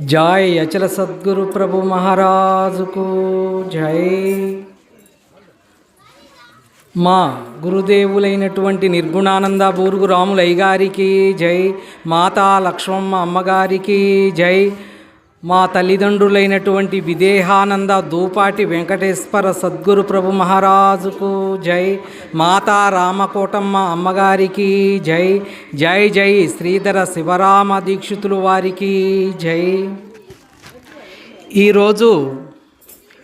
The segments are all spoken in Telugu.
జై అచల సద్గురు ప్రభు మహారాజుకు జై. మా గురుదేవులైనటువంటి నిర్గుణానంద బూరుగు రాములయ్య గారికి జై. మాతా లక్ష్మమ్మ అమ్మగారికి జై. మా తల్లిదండ్రులైనటువంటి విదేహానంద దూపాటి వెంకటేశ్వర సద్గురు ప్రభు మహారాజుకు జై. మాతా రామకోటమ్మ అమ్మగారికి జై. జై జై శ్రీధర శివరామ దీక్షితులు వారికి జై. ఈరోజు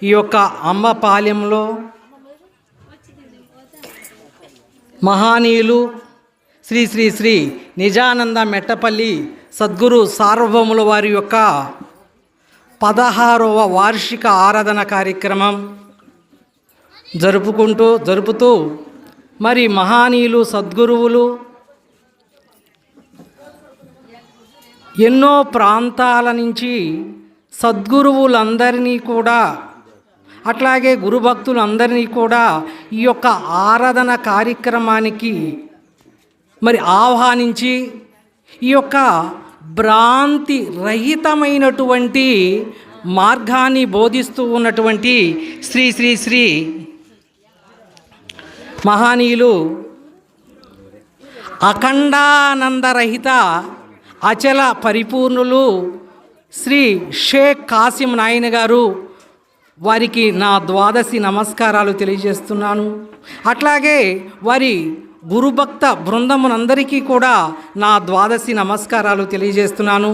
ఈ యొక్క అమ్మపాలెంలో మహానీయులు శ్రీ శ్రీ శ్రీ నిజానంద మెట్టపల్లి సద్గురు సార్వభౌముల వారి యొక్క పదహారవ వార్షిక ఆరాధన కార్యక్రమం జరుపుకుంటూ జరుపుతూ మరి మహానీయులు సద్గురువులు ఎన్నో ప్రాంతాల నుంచి సద్గురువులందరినీ కూడా అట్లాగే గురుభక్తులందరినీ కూడా ఈ యొక్క ఆరాధన కార్యక్రమానికి మరి ఆహ్వానించి ఈ యొక్క భ్రాంతి రహితమైనటువంటి మార్గాన్ని బోధిస్తూ ఉన్నటువంటి శ్రీ శ్రీ శ్రీ మహానీయులు అఖండానందరహిత అచల పరిపూర్ణులు శ్రీ షేక్ కాసిం నాయన గారు వారికి నా ద్వాదశి నమస్కారాలు తెలియజేస్తున్నాను. అట్లాగే వారి గురుభక్త బృందమునందరికీ కూడా నా ద్వాదశి నమస్కారాలు తెలియజేస్తున్నాను.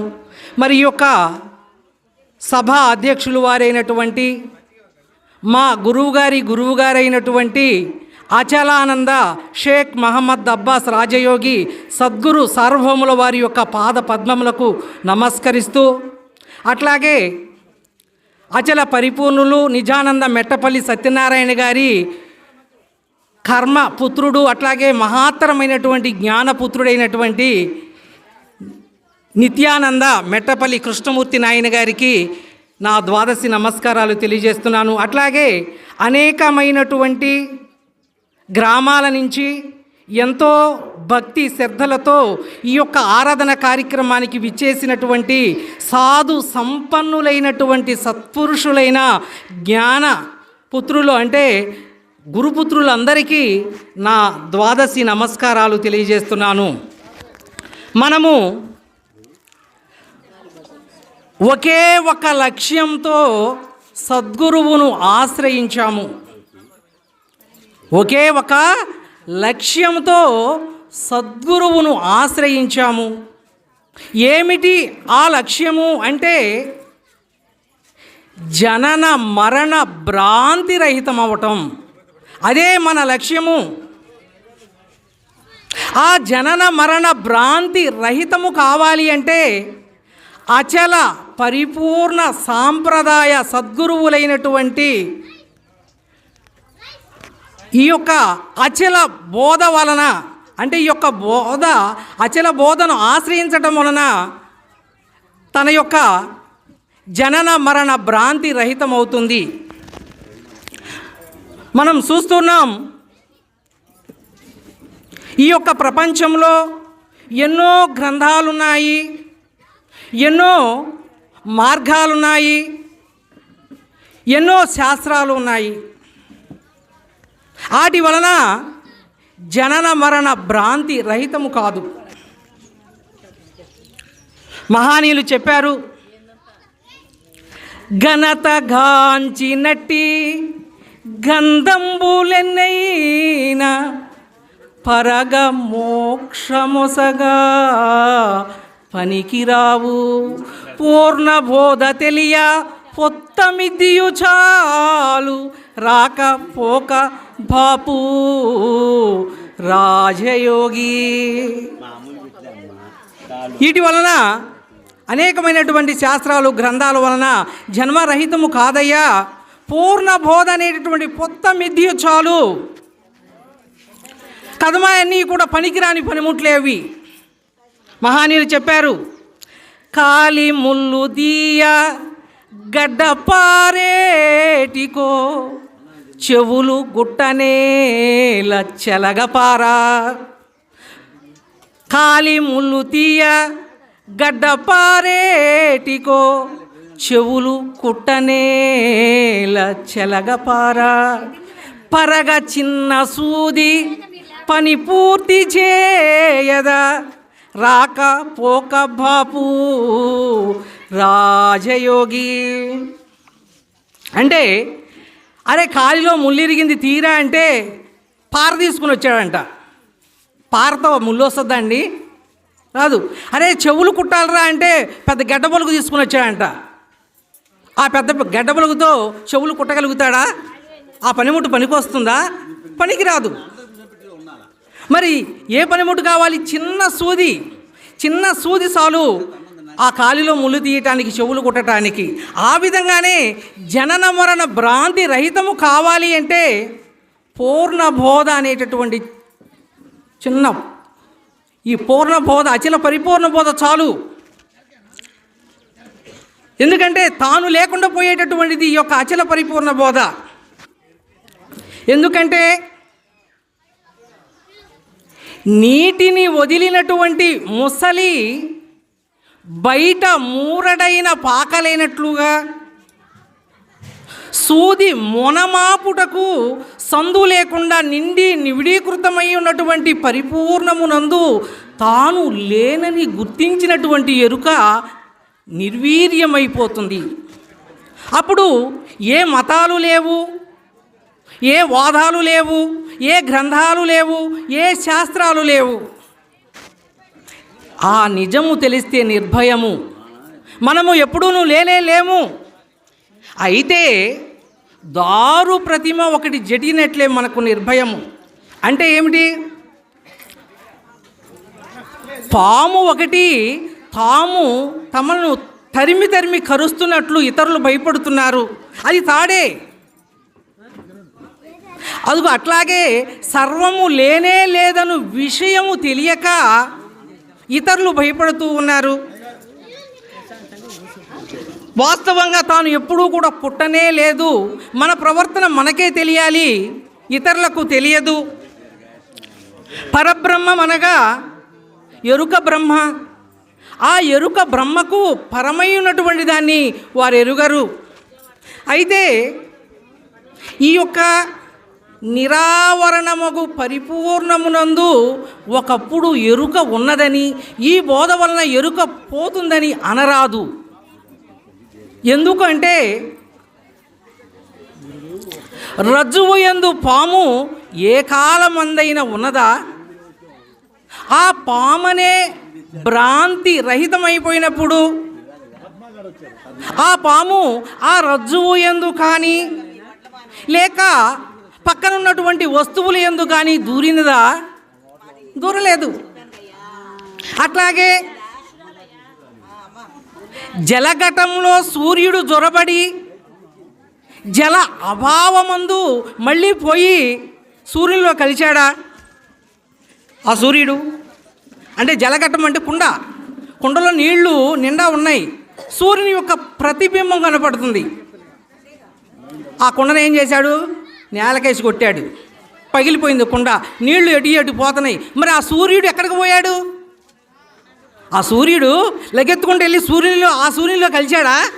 మరి యొక్క సభ అధ్యక్షులు వారైనటువంటి మా గురువుగారి గురువుగారైనటువంటి అచలానంద షేక్ మహమ్మద్ అబ్బాస్ రాజయోగి సద్గురు సార్వభౌముల వారి యొక్క పాద పద్మములకు నమస్కరిస్తూ అట్లాగే అచల పరిపూర్ణులు నిజానంద మెట్టపల్లి సత్యనారాయణ గారి కర్మ పుత్రుడు అట్లాగే మహాత్తరమైనటువంటి జ్ఞానపుత్రుడైనటువంటి నిత్యానంద మెట్టపల్లి కృష్ణమూర్తి నాయన గారికి నా ద్వాదశి నమస్కారాలు తెలియజేస్తున్నాను. అట్లాగే అనేకమైనటువంటి గ్రామాల నుంచి ఎంతో భక్తి శ్రద్ధలతో ఈ యొక్క ఆరాధన కార్యక్రమానికి విచ్చేసినటువంటి సాధు సంపన్నులైనటువంటి సత్పురుషులైన జ్ఞాన పుత్రులు అంటే గురుపుత్రులందరికీ నా ద్వాదశి నమస్కారాలు తెలియజేస్తున్నాను. మనము ఒకే ఒక లక్ష్యంతో సద్గురువును ఆశ్రయించాము. ఒకే ఒక లక్ష్యంతో సద్గురువును ఆశ్రయించాము. ఏమిటి ఆ లక్ష్యము అంటే జనన మరణ భ్రాంతి రహితం అవటం అదే మన లక్ష్యము. ఆ జనన మరణ భ్రాంతి రహితము కావాలి అంటే అచల పరిపూర్ణ సాంప్రదాయ సద్గురువులైనటువంటి ఈ యొక్క అచల బోధ వలన అంటే ఈ యొక్క బోధ అచల బోధను ఆశ్రయించటం వలన తన యొక్క జనన మరణ భ్రాంతి రహితమవుతుంది. మనం చూస్తున్నాం ఈ యొక్క ప్రపంచంలో ఎన్నో గ్రంథాలున్నాయి ఎన్నో మార్గాలున్నాయి ఎన్నో శాస్త్రాలు ఉన్నాయి వాటి వలన జనన మరణ భ్రాంతి రహితము కాదు. మహానీయులు చెప్పారు ఘనత గాంచినట్టి గంధంబులెన్నైనా పరగ మోక్షమొసగా పనికిరావు. పూర్ణ బోధ తెలియ పొత్తమిదియు చాలు. రాక పోక బాపు రాజయోగి. వీటి వలన అనేకమైనటువంటి శాస్త్రాలు గ్రంథాల వలన జన్మరహితము కాదయ్యా. పూర్ణ బోధ అనేటటువంటి పొత్త మిథ్య చాలు. కథమాయన్నీ కూడా పనికిరాని పనిముట్లేవి మహానీయులు చెప్పారు కాలి ముల్లు దీయ గడ్డపారేటికో చెవులు గుట్టనే లచ్చలగపారా. కాలి ముళ్ళు తీయ గడ్డపారేటికో చెవులు కుట్టనేల చెలగపారా పరగ చిన్న సూది పని పూర్తి చేయదా. రాక పోక బాపు రాజయోగి. అంటే అరే కాలిలో ముళ్ళిరిగింది తీరా అంటే పార తీసుకుని వచ్చాడంట. పారతో ముళ్ళు వస్తుందండి? రాదు. అరే చెవులు కుట్టాలరా అంటే పెద్ద గడ్డ పొలుగు తీసుకుని వచ్చాడంట. ఆ పెద్ద గడ్డపొలుగుతో చెవులు కుట్టగలుగుతాడా? ఆ పనిముట్టు పనికి వస్తుందా మరి ఏ పనిముట్టు కావాలి? చిన్న సూది. చిన్న సూది చాలు. ఆ కాలిలో ముళ్ళు తీయటానికి చెవులు కుట్టడానికి ఆ విధంగానే జనన మరణ భ్రాంతి రహితము కావాలి అంటే పూర్ణ బోధ అనేటటువంటి చిన్న ఈ పూర్ణ బోధ అచల పరిపూర్ణ బోధ చాలు. ఎందుకంటే తాను లేకుండా పోయేటటువంటిది ఈ యొక్క అచల పరిపూర్ణ బోధ. ఎందుకంటే నీటిని వదిలినటువంటి ముసలి బయట మూరడైన పాకలేనట్లుగా సూది మొనమాపుటకు సందు లేకుండా నిండి నివిడీకృతమై ఉన్నటువంటి పరిపూర్ణమునందు తాను లేనని గుర్తించినటువంటి ఎరుక నిర్వీర్యమైపోతుంది. అప్పుడు ఏ మతాలు లేవు ఏ వాదాలు లేవు ఏ గ్రంథాలు లేవు ఏ శాస్త్రాలు లేవు. ఆ నిజము తెలిస్తే నిర్భయము. మనము ఎప్పుడూ లేనే లేము. అయితే దారు ప్రతిమ ఒకటి జడినట్లే మనకు నిర్భయము. అంటే ఏమిటి? పాము ఒకటి తాము తమను తరిమి తరిమి కరుస్తున్నట్లు ఇతరులు భయపడుతున్నారు. అది తాడే. అదుగు అట్లాగే సర్వము లేనే లేదను విషయము తెలియక ఇతరులు భయపడుతూ ఉన్నారు. వాస్తవంగా తాను ఎప్పుడూ కూడా పుట్టనే లేదు. మన ప్రవర్తన మనకే తెలియాలి. ఇతరులకు తెలియదు. పరబ్రహ్మం అనగా ఎరుక బ్రహ్మ. ఆ ఎరుక బ్రహ్మకు పరమై ఉన్నటువంటి దాన్ని వారు ఎరుగరు. అయితే ఈ యొక్క నిరావరణమగు పరిపూర్ణమునందు ఒకప్పుడు ఎరుక ఉన్నదని ఈ బోధ వలన ఎరుక పోతుందని అనరాదు. ఎందుకంటే రజ్జువు ఎందు పాము ఏ కాలమందైన ఉన్నదా? ఆ పామనే భ్రాంతి రహితమైపోయినప్పుడు ఆ పాము ఆ రజ్జువు ఎందు కానీ లేక పక్కనున్నటువంటి వస్తువులు ఎందు కానీ దూరినదా? దూరలేదు. అట్లాగే జలఘటంలో సూర్యుడు జొరబడి జల అభావమందు మళ్ళీ పోయి సూర్యునిలో కలిశాడా? ఆ సూర్యుడు అంటే జలఘట్టం అంటే కుండ. కుండలో నీళ్ళు నిండా ఉన్నాయి. సూర్యుని యొక్క ప్రతిబింబం కనపడుతుంది. ఆ కుండను ఏం చేశాడు? నేలకేసి కొట్టాడు. పగిలిపోయింది కుండ. నీళ్ళు ఎటు ఎటు పోతున్నాయి. మరి ఆ సూర్యుడు ఎక్కడికి పోయాడు? ఆ సూర్యుడు లగెత్తుకుంటూ వెళ్ళి సూర్యునిలో ఆ సూర్యునిలో కలిశాడా?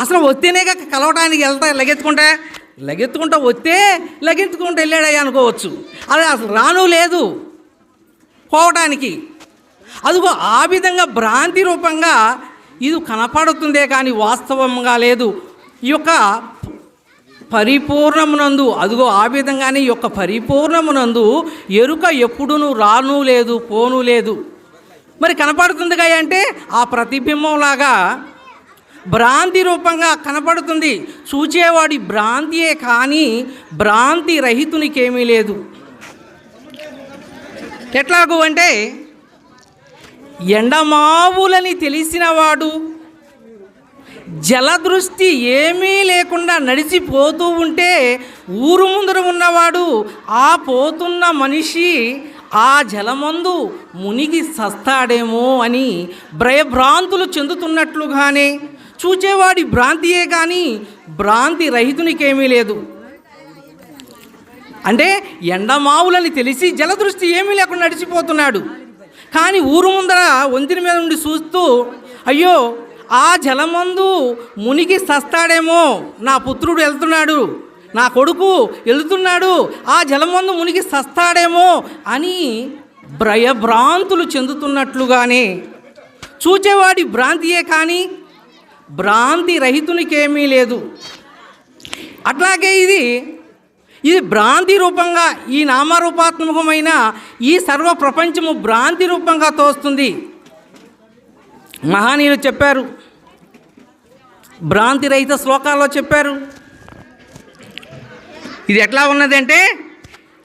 అసలు వస్తేనే కాక కలవటానికి వెళ్తా లగెత్తుకుంటా? లగెత్తుకుంటా వస్తే లగెత్తుకుంటూ వెళ్ళాడయ్యా అనుకోవచ్చు. అది అసలు రాను లేదు. పోవటానికి అదిగో ఆ విధంగా భ్రాంతి రూపంగా ఇది కనపడుతుందే కానీ వాస్తవంగా లేదు. ఈ యొక్క పరిపూర్ణమునందు అదిగో ఆ విధంగానే ఈ యొక్క పరిపూర్ణమునందు ఎరుక ఎప్పుడునూ రాను లేదు పోను లేదు. మరి కనపడుతుందిగా అంటే ఆ ప్రతిబింబంలాగా భ్రాంతి రూపంగా కనపడుతుంది. చూచేవాడి భ్రాంతియే కానీ భ్రాంతి రహితునికేమీ లేదు. ఎట్లాగు అంటే ఎండమావులని తెలిసినవాడు జలదృష్టి ఏమీ లేకుండా నడిచిపోతూ ఉంటే ఊరు ముందర ఉన్నవాడు ఆ పోతున్న మనిషి ఆ జలమందు మునిగి సస్తాడేమో అని భయభ్రాంతులు చెందుతున్నట్లుగానే చూచేవాడి భ్రాంతియే కానీ భ్రాంతి రహితునికేమీ లేదు. అంటే ఎండమావులని తెలిసి జలదృష్టి ఏమీ లేకుండా నడిచిపోతున్నాడు. కానీ ఊరు ముందర వంతిని మీద నుండి చూస్తూ అయ్యో ఆ జలమందు మునిగి సస్తాడేమో నా పుత్రుడు వెళ్తున్నాడు నా కొడుకు వెళ్తున్నాడు ఆ జలమందు మునిగి సస్తాడేమో అని భయభ్రాంతులు చెందుతున్నట్లుగానే చూచేవాడి భ్రాంతియే కానీ భ్రాంతి రహితునికేమీ లేదు. అట్లాగే ఇది ఇది భ్రాంతి రూపంగా ఈ నామరూపాత్మకమైన ఈ సర్వ ప్రపంచము భ్రాంతి రూపంగా తోస్తుంది. మహానీయులు చెప్పారు. భ్రాంతి రహిత శ్లోకాల్లో చెప్పారు. ఇది ఎట్లా ఉన్నదంటే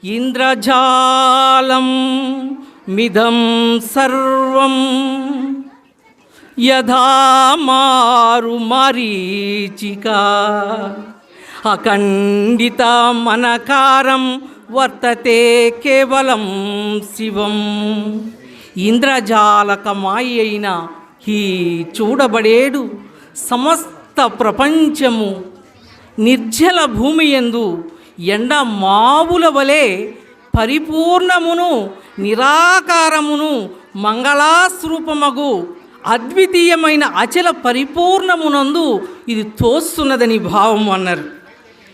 ఇంద్రజాలం మిదం సర్వం యథా మారు మరీచికా అఖండిత మనకారం వర్తతే కేవలం శివం. ఇంద్రజాలకమాయి అయిన ఈ చూడబడేడు సమస్త ప్రపంచము నిర్జల భూమి ఎందు ఎండ మావుల వలె పరిపూర్ణమును నిరాకారమును మంగళాస్వరూపమగు అద్వితీయమైన అచల పరిపూర్ణమునందు ఇది తోస్తున్నదని భావం అన్నారు.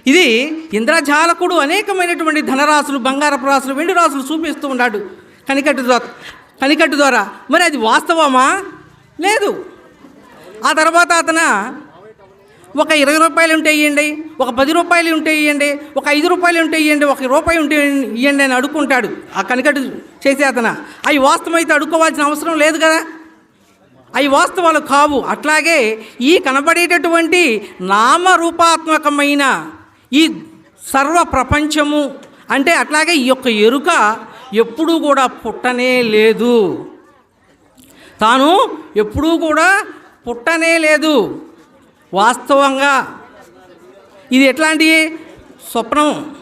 ఇది ఇంద్రజాలకుడు అనేకమైనటువంటి ధనరాశులు బంగారపు రాసులు వెండి రాసులు చూపిస్తూ ఉన్నాడు కనికట్టు ద్వారా కనికట్టు ద్వారా. మరి అది వాస్తవమా? లేదు. ఆ తర్వాత అతను ఒక ఇరవై రూపాయలు ఉంటే ఇవ్వండి ఒక పది రూపాయలు ఉంటే ఇవ్వండి ఒక ఐదు రూపాయలు ఉంటే ఇవ్వండి ఒక రూపాయి ఉంటే ఇవ్వండి అని అడుక్కుంటాడు ఆ కనికట్టు చేసే అతను. అవి వాస్తవమైతే అడుక్కోవాల్సిన అవసరం లేదు కదా? అవి వాస్తవాలు కావు. అట్లాగే ఈ కనబడేటటువంటి నామరూపాత్మకమైన ఈ సర్వ ప్రపంచము అంటే అట్లాగే ఈ యొక్క ఎరుక ఎప్పుడూ కూడా పుట్టనే లేదు. తాను ఎప్పుడూ కూడా పుట్టనే లేదు. వాస్తవంగా ఇది ఎట్లాంటి స్వప్నం?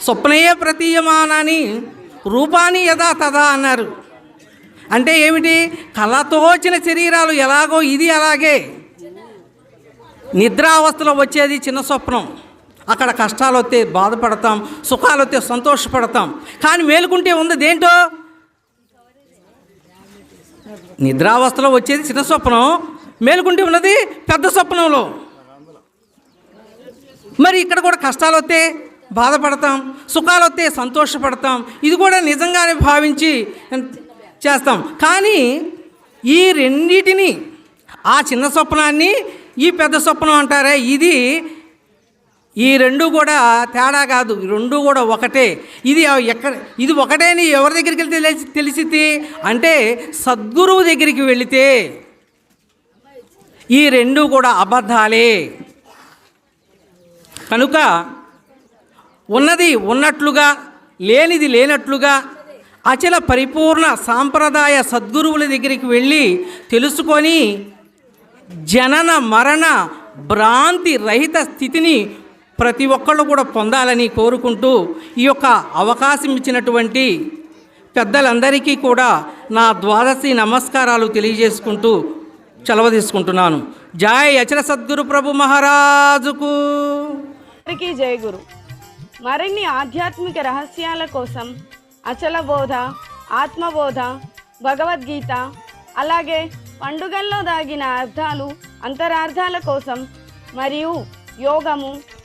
స్వప్నయే ప్రతీయమానాన్ని రూపాన్ని యథా తదా అన్నారు. అంటే ఏమిటి? కళతో వచ్చిన శరీరాలు ఎలాగో ఇది అలాగే. నిద్రావస్థలో వచ్చేది చిన్న స్వప్నం. అక్కడ కష్టాలు వస్తే బాధపడతాం సుఖాలు వస్తే సంతోషపడతాం. కానీ మేలుకుంటే ఉంది దేంటో? నిద్రావస్థలో వచ్చేది చిన్న స్వప్నం. మేలుకుంటే ఉన్నది పెద్ద స్వప్నంలో. మరి ఇక్కడ కూడా కష్టాలు వస్తే బాధపడతాం సుఖాలు వస్తే సంతోషపడతాం. ఇది కూడా నిజంగానే భావించి చేస్తాం. కానీ ఈ రెండింటిని ఆ చిన్న స్వప్నాన్ని ఈ పెద్ద స్వప్నం అంటారే ఇది ఈ రెండు కూడా తేడా కాదు రెండు కూడా ఒకటే. ఇది ఎక్కడ ఇది ఒకటే అని ఎవరి దగ్గరికి వెళ్తే తెలిసి తెలిసితే అంటే సద్గురువు దగ్గరికి వెళితే ఈ రెండు కూడా అబద్ధాలే. కనుక ఉన్నది ఉన్నట్లుగా లేనిది లేనట్లుగా అచల పరిపూర్ణ సాంప్రదాయ సద్గురువుల దగ్గరికి వెళ్ళి తెలుసుకొని జనన మరణ భ్రాంతి రహిత స్థితిని ప్రతి ఒక్కళ్ళు కూడా పొందాలని కోరుకుంటూ ఈ యొక్క అవకాశం ఇచ్చినటువంటి పెద్దలందరికీ కూడా నా ద్వాదశి నమస్కారాలు తెలియజేసుకుంటూ చలవ తీసుకుంటున్నాను. జై అచల సద్గురు ప్రభు మహారాజుకు. అందరికీ జయ గురు. మరిన్ని ఆధ్యాత్మిక రహస్యాల కోసం అచల బోధ ఆత్మబోధ భగవద్గీత అలాగే పండుగల్లో దాగిన అర్థాలు అంతరార్థాల కోసం మరియు యోగము